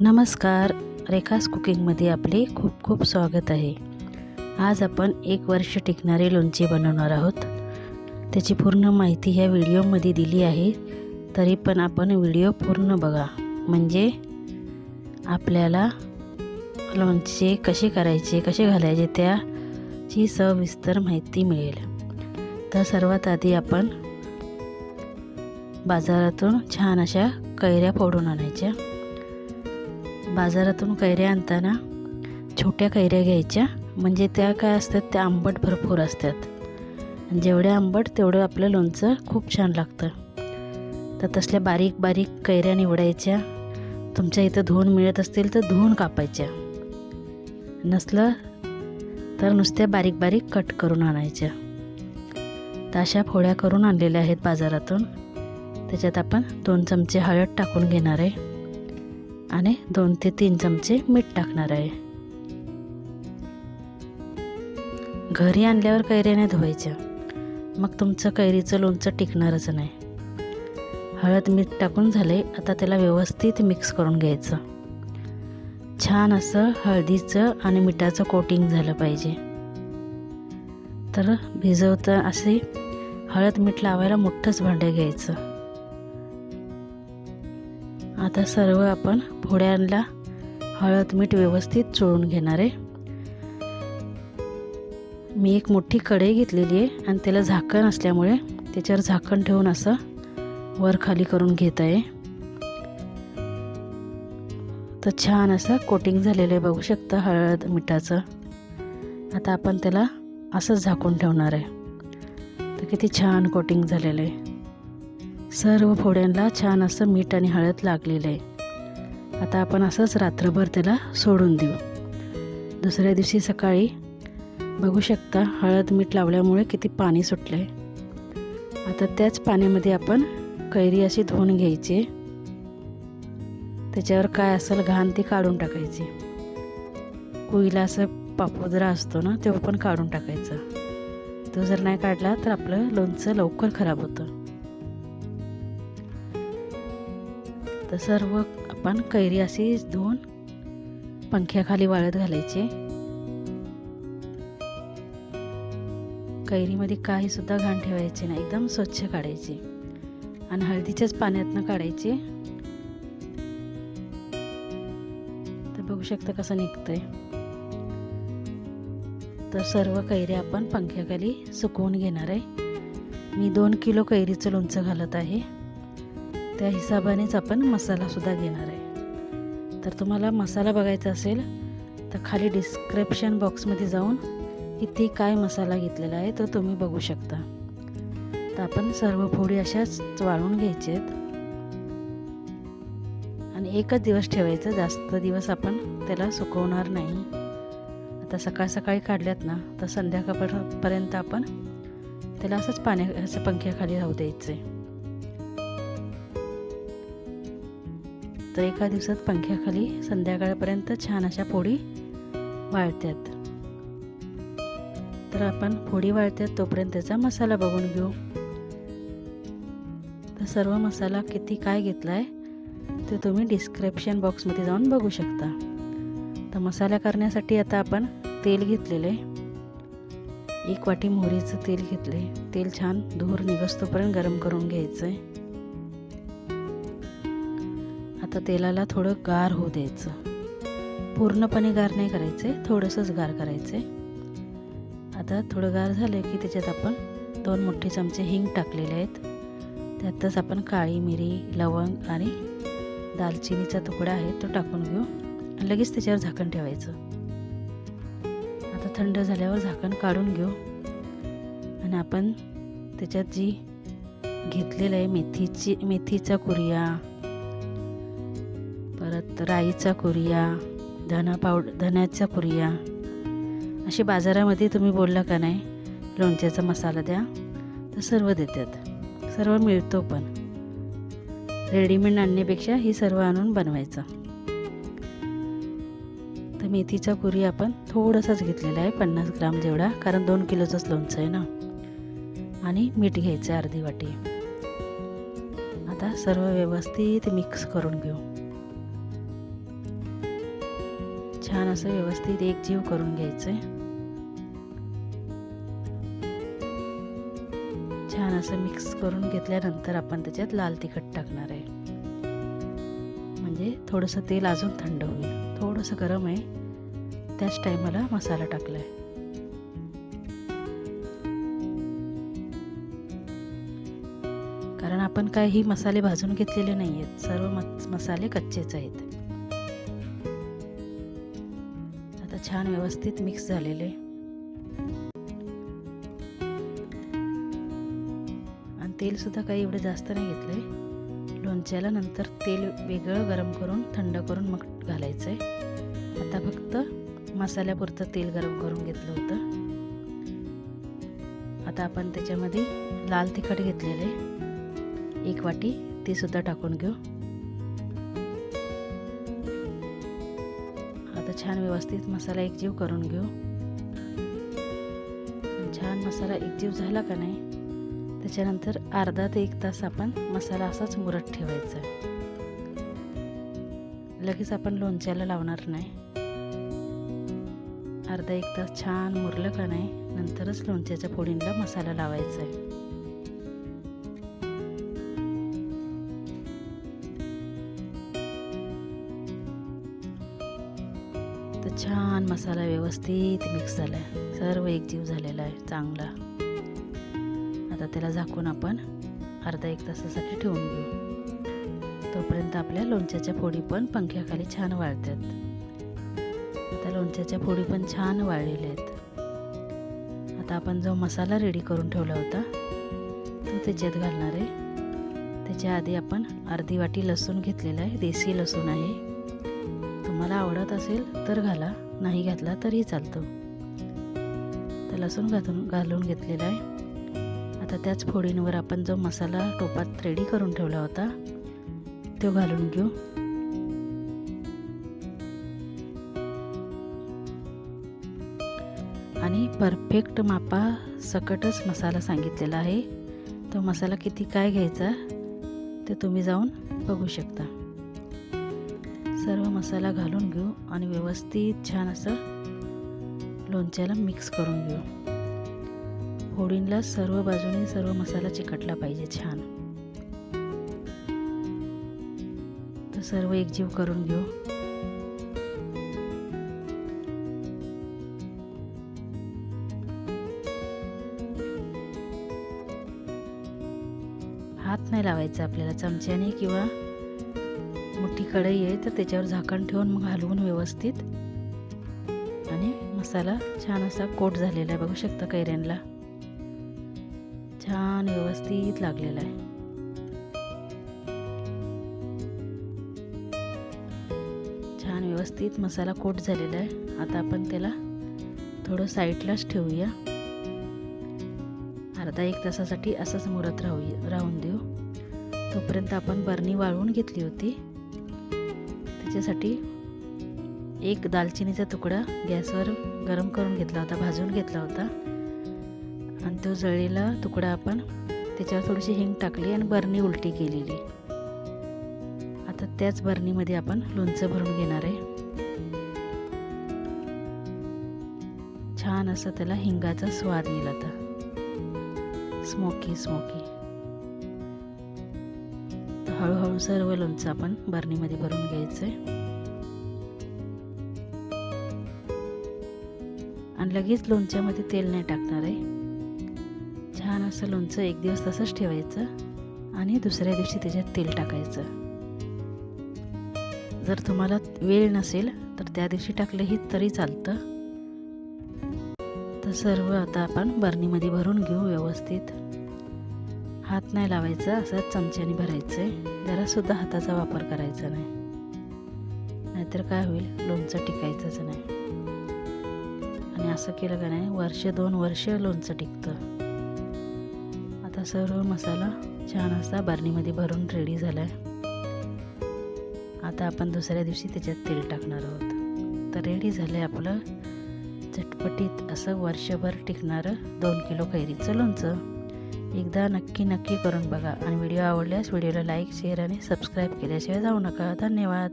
नमस्कार. रेखास कुकिंगमध्ये आपले खूप खूप स्वागत आहे. आज आपण एक वर्ष टिकणारे लोणचे बनवणार आहोत. त्याची पूर्ण माहिती ह्या व्हिडिओमध्ये दिली आहे. तरी पण आपण व्हिडिओ पूर्ण बघा. म्हणजे आपल्याला लोणचे कसे करायचे कसे घालायचे त्याची सविस्तर माहिती मिळेल. तर सर्वात आधी आपण बाजारातून छान अशा कैऱ्या फोडून आणायच्या. बाजारातून कैऱ्या आणताना छोट्या कैऱ्या घ्यायच्या. म्हणजे त्या काय असतात? त्या आंबट भरपूर असतात. आणि आंबट तेवढं आपलं लोणचं खूप छान लागतं. तर तसल्या बारीक बारीक कैऱ्या निवडायच्या. तुमच्या इथं धुवून मिळत असतील तर धुवून कापायच्या. नसलं तर नुसत्या बारीक बारीक कट करून आणायच्या. तर अशा फोड्या करून आणलेल्या आहेत बाजारातून. त्याच्यात आपण दोन चमचे हळद टाकून घेणार आहे. आणि दोन ते तीन चमचे मीठ टाकणार आहे. घरी आणल्यावर कैऱ्याने धुवायच्या मग तुमचं कैरीचं लोणचं टिकणारच नाही. हळद मीठ टाकून झाले आता त्याला व्यवस्थित मिक्स करून घ्यायचं. छान असं हळदीचं आणि मिठाचं कोटिंग झालं पाहिजे. तर भिजवतं असे हळद मीठ लावायला मोठंच भांडं घ्यायचं. आता सर्व आपण फोड्यांना हळद मीठ व्यवस्थित चोळून घेणार आहे. मी एक मोठी कढई घेतलेली आहे आणि त्याला झाकण असल्यामुळे त्याच्यावर झाकण ठेवून असं वर खाली करून घेत आहे. तर छान असं कोटिंग झालेलं आहे बघू शकता हळद मिठाचं. आता आपण त्याला असंच झाकून ठेवणार आहे. तर किती छान कोटिंग झालेलं आहे. सर्व फोड्यांना छान असं मीठ आणि हळद लागलेलं आहे. आता आपण असंच रात्रभर त्याला सोडून देऊ. दुसऱ्या दिवशी सकाळी बघू शकता हळद मीठ लावल्यामुळे किती पाणी सुटलं आहे आता त्याच पाण्यामध्ये आपण कैरी अशी धुवून घ्यायची. त्याच्यावर काय असेल घाण ती काढून टाकायची. कुईला असं पापोदरा असतो ना तो पण काढून टाकायचा. तो जर नाही काढला तर आपलं लोणचं लवकर खराब होतं. तर सर्व आपण कैरी अशी धुवून पंख्याखाली वाळत घालायचे. कैरीमध्ये काही सुद्धा घाण ठेवायचे नाही एकदम स्वच्छ काढायचे. आणि हळदीच्याच पाण्यातनं काढायचे. तर बघू शकता कसं निघतंय. तर सर्व कैरी आपण पंख्याखाली सुकवून घेणार आहे. मी दोन किलो कैरीचं लोणचं घालत आहे. त्या हिशोबानेच आपण मसालासुद्धा घेणार आहे. तर तुम्हाला मसाला बघायचा असेल तर खाली डिस्क्रिप्शन बॉक्समध्ये जाऊन किती काय मसाला घेतलेला आहे तो तुम्ही बघू शकता. तर आपण सर्व फोडी अशाच वाळून घ्यायचे आहेत. आणि एकच दिवस ठेवायचं जास्त दिवस आपण त्याला सुकवणार नाही. आता सकाळ सकाळी काढल्यात ना तर संध्याकाळपर्यंत आपण त्याला असंच पाण्या असं पंख्याखाली राहू द्यायचं आहे तर एका दिवसात पंख्याखाली संध्याकाळपर्यंत छान अशा फोडी वाळत्यात. तर आपण फोडी वाळत्यात तोपर्यंत त्याचा मसाला बघून घेऊ. तर सर्व मसाला किती काय घेतला आहे ते तुम्ही डिस्क्रिप्शन बॉक्समध्ये जाऊन बघू शकता. तर मसाला करण्यासाठी आता आपण तेल घेतलेलं. आहे एक वाटी मोहरीचं तेल घेतलं. आहे तेल छान धूर निघस्तोपर्यंत गरम करून घ्यायचं आहे आता तेलाला थोडं गार होऊ द्यायचं. पूर्णपणे गार नाही करायचे थोडंसंच गार करायचे आता थोडं गार झालं की त्याच्यात आपण दोन मोठे चमचे हिंग टाकलेले आहेत. त्यातच आपण काळी मिरी लवंग आणि दालचिनीचा तुकडा आहे तो टाकून घेऊ. आणि लगेच त्याच्यावर झाकण ठेवायचं. आता थंड झाल्यावर झाकण काढून घेऊ. आणि आपण त्याच्यात जी घेतलेलं आहे मेथीची मेथीचा कुरिया परत राईचा कुरिया धना पावड धन्याचा कुरिया. अशी बाजारामध्ये तुम्ही बोलला का नाही लोणच्याचा मसाला द्या. तर सर्व देतात. सर्व मिळतो पण. रेडीमेड आणण्यापेक्षा ही सर्व आणून बनवायचं. तर मेथीचा कुरी आपण थोडासाच घेतलेला आहे पन्नास ग्राम जेवढा कारण दोन किलोचंच लोणचं आहे ना. आणि मीठ घ्यायचं अर्धी वाटी. आता सर्व व्यवस्थित मिक्स करून घेऊ. छान असं व्यवस्थित एक जीव करून घ्यायचं आहे छान असं मिक्स करून घेतल्यानंतर आपण त्याच्यात लाल तिखट टाकणार आहे. म्हणजे थोडंसं तेल अजून थंड होईल. थोडंसं गरम आहे. त्याच टायमाला मसाला टाकला आहे कारण आपण काही मसाले भाजून घेतलेले नाही आहेत सर्व मसाले कच्चेच आहेत. आता छान व्यवस्थित मिक्स झालेले. आणि तेलसुद्धा काही एवढं जास्त नाही घेतलं आहे लोणच्याला नंतर तेल वेगळं गरम करून थंड करून मग घालायचं आहे आता फक्त मसाल्यापुरतं तेल गरम करून घेतलं होतं. आता आपण त्याच्यामध्ये लाल तिखट घेतलेले. एक वाटी ते सुद्धा टाकून घेऊ. छान व्यवस्थित मसाला एकजीव करून घेऊ. छान मसाला एकजीव झाला का नाही? त्याच्यानंतर अर्धा ते एक तास आपण मसाला असाच मुरत ठेवायचा. लगेच आपण लोणच्याला लावणार नाही. अर्धा एक तास छान मुरलं का नाही? नंतरच लोणच्याच्या फोडींना मसाला लावायचा आहे. छान मसाला व्यवस्थित मिक्स झाला आहे सर्व एकजीव झालेला आहे चांगला. आता त्याला झाकून आपण अर्धा एक तासासाठी ठेवून घेऊ. तोपर्यंत आपल्या लोणच्याच्या फोडी पण पंख्याखाली छान वाळतात आता लोणच्याच्या फोडी पण छान वाळलेल्या आहेत. आता आपण जो मसाला रेडी करून ठेवला होता तो त्याच्यात घालणार आहे. त्याच्या आधी आपण अर्धी वाटी लसूण घेतलेला आहे देसी लसूण आहे. तुम्हाला आवडत असेल तर घाला. नाही घातला तरी चालतो. तर लसूण घालून घालून घेतलेला आहे. आता त्याच फोडींवर आपण जो मसाला टोपात रेडी करून ठेवला होता तो घालून घेऊ. आणि परफेक्ट मापा सकटच मसाला सांगितलेला आहे. तो मसाला किती काय घ्यायचा ते तुम्ही जाऊन बघू शकता. सर्व मसाला घालून घेऊ आणि व्यवस्थित छान असं लोणच्याला मिक्स करून घेऊ. फोडींला सर्व बाजूने सर्व मसाला चिकटला पाहिजे छान. तर सर्व एकजीव करून घेऊ. हात नाही लावायचा आपल्याला चमच्याने किंवा मोठी कढई आहे तर त्याच्यावर झाकण ठेवून मग हलवून व्यवस्थित. आणि मसाला छान असा कोट झालेला आहे बघू शकता कैऱ्यांना छान व्यवस्थित लागलेला आहे. छान व्यवस्थित मसाला कोट झालेला आहे. आता आपण त्याला थोडं साईडलाच ठेवूया. अर्धा एक तासासाठी असंच मुरत राहू राहून देऊ. तोपर्यंत आपण बरणी वाळवून घेतली होती. त्याच्यासाठी एक दालचिनीचा तुकडा गॅसवर गरम करून घेतला होता भाजून घेतला होता. आणि तो जळलेला तुकडा आपण त्याच्यावर थोडीशी हिंग टाकली आणि बरणी उलटी केलेली. आता त्याच बरणीमध्ये आपण लोणचं भरून घेणार आहे. छान असं त्याला हिंगाचा स्वाद येईल आता. Smoky smoky. हळूहळू सर्व लोणचं आपण बरणीमध्ये भरून घ्यायचं आहे आणि लगेच लोणच्यामध्ये तेल नाही टाकणार आहे. छान असं लोणचं एक दिवस तसंच ठेवायचं आणि दुसऱ्या दिवशी त्याच्यात तेल टाकायचं. जर तुम्हाला वेळ नसेल तर त्या दिवशी टाकलंही तरी चालतं. तर सर्व आता आपण बरणीमध्ये भरून घेऊ व्यवस्थित. हात नाही लावायचा असं चमच्याने भरायचं. आहे जरासुद्धा हाताचा वापर करायचा नाही. नाहीतर काय होईल? लोणचं टिकायचंच नाही. आणि असं केलं का नाही? वर्ष दोन वर्ष लोणचं टिकतं. आता सर्व मसाला छान असा बारणीमध्ये भरून रेडी झाला आहे आता आपण दुसऱ्या दिवशी त्याच्यात तेल टाकणार आहोत. तर रेडी झालं आहे आपलं चटपटीत असं वर्षभर टिकणारं दोन किलो कैरीचं लोणचं. एकदा नक्की नक्की करून बघा. आणि व्हिडिओ आवडल्यास व्हिडिओला लाईक शेअर आणि सबस्क्राईब केल्याशिवाय जाऊ नका. धन्यवाद.